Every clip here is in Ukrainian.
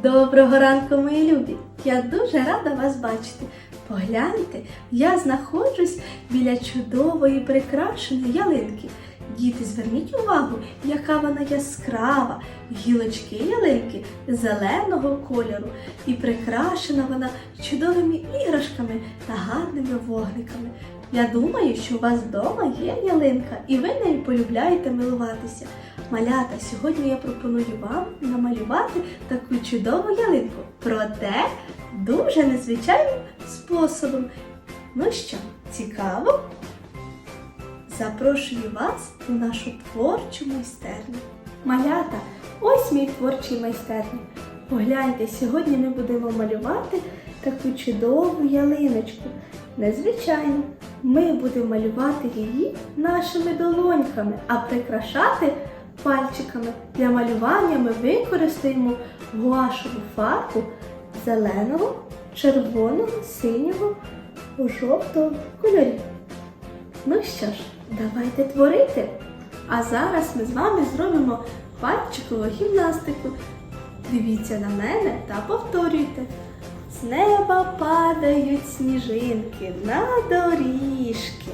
Доброго ранку, мої любі! Я дуже рада вас бачити. Погляньте, я знаходжусь біля чудової прикрашеної ялинки. Діти, зверніть увагу, яка вона яскрава, гілочки ялинки зеленого кольору, і прикрашена вона чудовими іграшками та гарними вогниками. Я думаю, що у вас вдома є ялинка, і ви нею полюбляєте милуватися. Малята, сьогодні я пропоную вам намалювати таку чудову ялинку. Проте дуже незвичайним способом. Ну що, цікаво? Запрошую вас у нашу творчу майстерню. Малята, ось мій творчий майстерня. Погляньте, сьогодні ми будемо малювати таку чудову ялиночку. Незвичайно, ми будемо малювати її нашими долоньками, а прикрашати пальчиками. Для малювання ми використаємо гуашеву фарбу зеленого, червоного, синього, жовтого кольорів. Ну що ж, давайте творити. А зараз ми з вами зробимо пальчикову гімнастику. Дивіться на мене та повторюйте. З неба падають сніжинки на доріжки,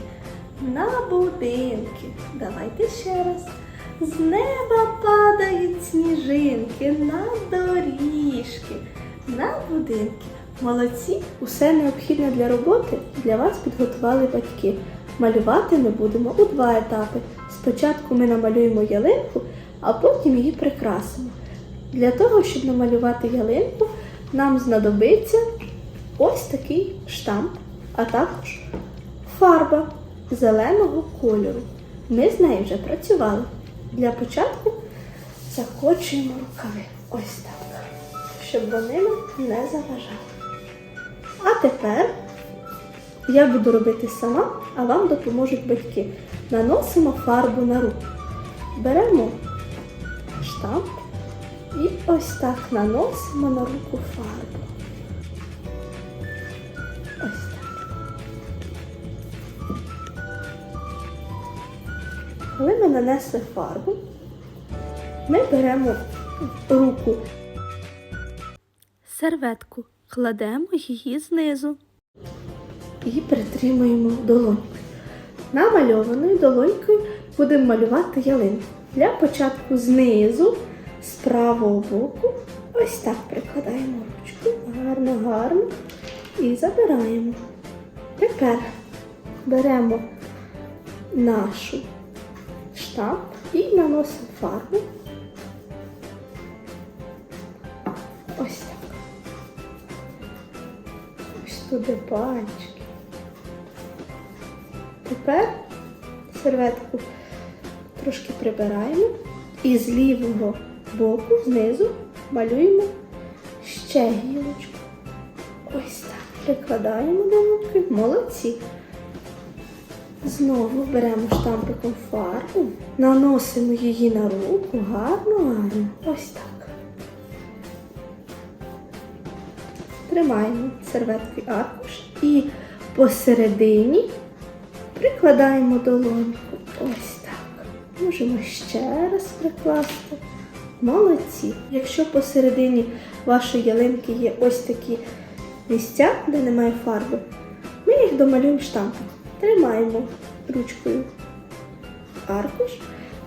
на будинки. Давайте ще раз. З неба падають сніжинки на доріжки, на будинки. Молодці, усе необхідне для роботи для вас підготували батьки. Малювати ми будемо у два етапи. Спочатку ми намалюємо ялинку, а потім її прикрасимо. Для того, щоб намалювати ялинку, нам знадобиться ось такий штамп, а також фарба зеленого кольору. Ми з нею вже працювали. Для початку закочуємо рукави. Ось так, щоб вони нам не заважали. А тепер я буду робити сама, а вам допоможуть батьки. Наносимо фарбу на руку. Беремо штамп і ось так наносимо на руку фарбу. Ось так. Коли ми нанесли фарбу, ми беремо руку серветку, кладемо її знизу і притримуємо долонькою. Намальованою долонькою будемо малювати ялинку. Для початку знизу, з правого боку, ось так прикладаємо ручку. Гарно, гарно. І забираємо. Тепер беремо нашу штамп і наносимо фарбу. Ось так. Ось туди пальчики. Тепер серветку трошки прибираємо і з лівого боку знизу малюємо ще гілочку. Ось так. Прикладаємо до руки. Молодці. Знову беремо штампиком фарбу, наносимо її на руку, гарно, гарно. Ось так. Тримаємо серветки аркуш і посередині прикладаємо долоньку. Ось так. Можемо ще раз прикласти. Молодці. Якщо посередині вашої ялинки є ось такі місця, де немає фарби, ми їх домалюємо штампом. Тримаємо ручкою аркуш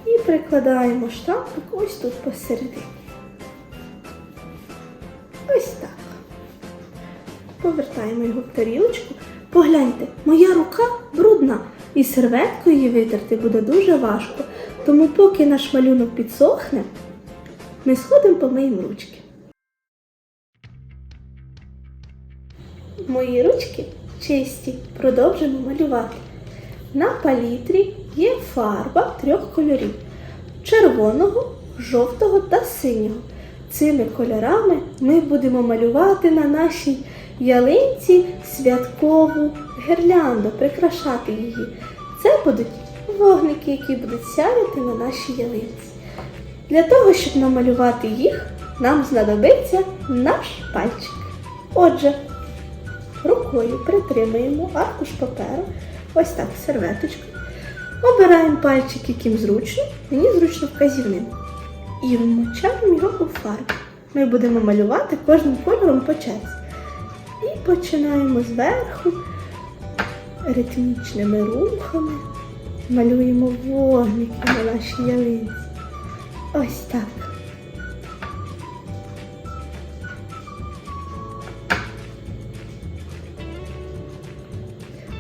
і прикладаємо штампик ось тут посередині. Ось так. Повертаємо його в тарілочку. Погляньте, моя рука брудна, і серветкою її витерти буде дуже важко. Тому поки наш малюнок підсохне, ми сходимо помиємо ручки. Мої ручки чисті, продовжимо малювати. На палітрі є фарба трьох кольорів червоного, жовтого та синього. Цими кольорами ми будемо малювати на нашій ялинці святкову гірлянду, прикрашати її. Це будуть вогники, які будуть сяяти на нашій ялинці. Для того, щоб намалювати їх, нам знадобиться наш пальчик. Отже, рукою притримуємо аркуш паперу, ось так серветочку. Обираємо пальчик, яким зручно, мені зручно вказівним. І вмочаємо його у фарбу. Ми будемо малювати кожним кольором по черзі. І починаємо зверху ритмічними рухами. Малюємо вогники на нашій ялинці. Ось так.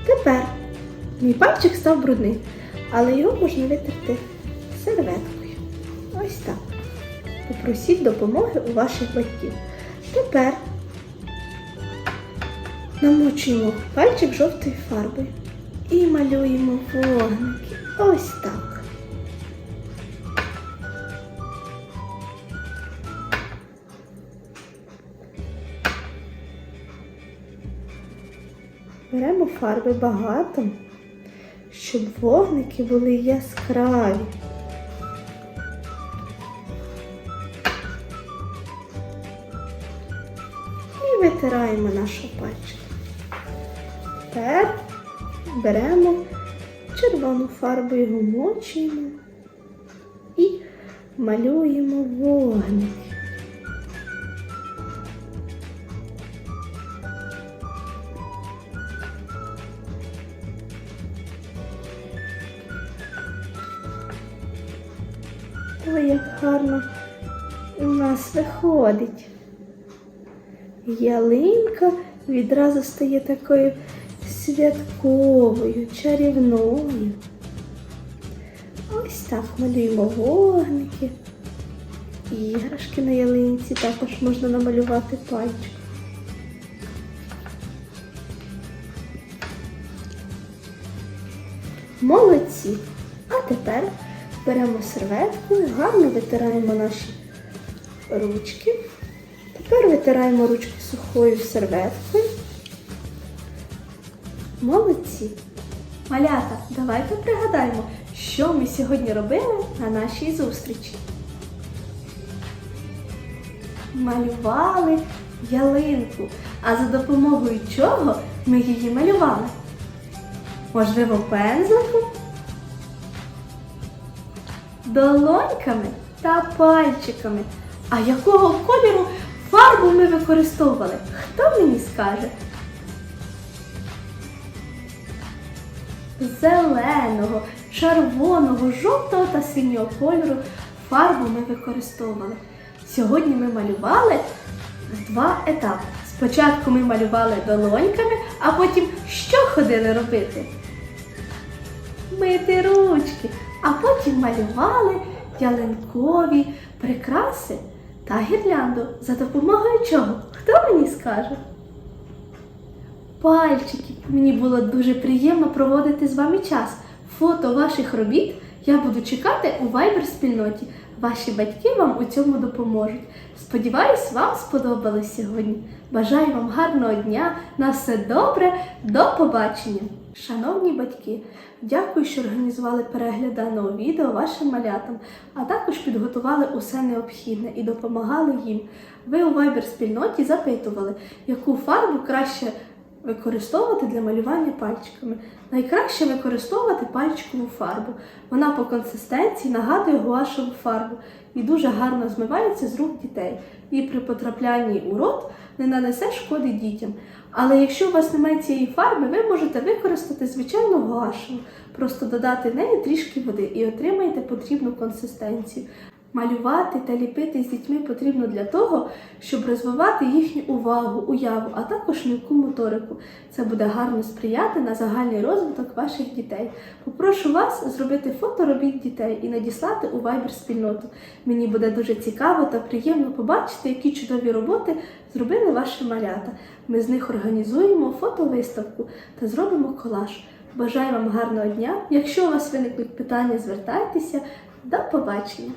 Тепер мій пальчик став брудним, але його можна витерти серветкою. Ось так. Попросіть допомоги у ваших батьків. Тепер намочуємо пальчик жовтою фарбою і малюємо вогники. Ось так. Беремо фарби багато, щоб вогники були яскраві. І витираємо нашу пальчик. Тепер беремо червону фарбу його мочуємо і малюємо вогники. Виходить. Ялинка відразу стає такою святковою, чарівною. Ось так малюємо вогники. Іграшки на ялинці також можна намалювати пальчиком. Молодці! А тепер беремо серветку і гарно витираємо наші ручки. Тепер витираємо ручки сухою серветкою. Молодці! Малята, давайте пригадаємо, що ми сьогодні робили на нашій зустрічі. Малювали ялинку. А за допомогою чого ми її малювали? Можливо, пензликом? долоньками та пальчиками. А якого кольору фарбу ми використовували? Хто мені скаже? Зеленого, червоного, жовтого та синього кольору фарбу ми використовували. Сьогодні ми малювали два етапи. Спочатку ми малювали долоньками, а потім що ходили робити? мити ручки, а потім малювали ялинкові прикраси та гірлянду. За допомогою чого? Хто мені скаже? Пальчики. Мені було дуже приємно проводити з вами час. Фото ваших робіт я буду чекати у Viber спільноті. Ваші батьки вам у цьому допоможуть. Сподіваюсь, вам сподобалось сьогодні. Бажаю вам гарного дня, на все добре, до побачення! Шановні батьки, дякую, що організували перегляд відео вашим малятам, а також підготували усе необхідне і допомагали їм. Ви у Viber спільноті запитували, яку фарбу краще використовувати для малювання пальчиками. Найкраще використовувати пальчикову фарбу. Вона по консистенції нагадує гуашеву фарбу і дуже гарно змивається з рук дітей. І при потраплянні у рот не нанесе шкоди дітям. Але якщо у вас немає цієї фарби, ви можете використати звичайну гуашеву, просто додати в неї трішки води і отримаєте потрібну консистенцію. Малювати та ліпити з дітьми потрібно для того, щоб розвивати їхню увагу, уяву, а також м'яку моторику. Це буде гарно сприяти на загальний розвиток ваших дітей. Попрошу вас зробити фото робіт дітей і надіслати у Viber спільноту. Мені буде дуже цікаво та приємно побачити, які чудові роботи зробили ваші малята. Ми з них організуємо фотовиставку та зробимо колаж. Бажаю вам гарного дня! Якщо у вас виникнуть питання, звертайтеся. До побачення!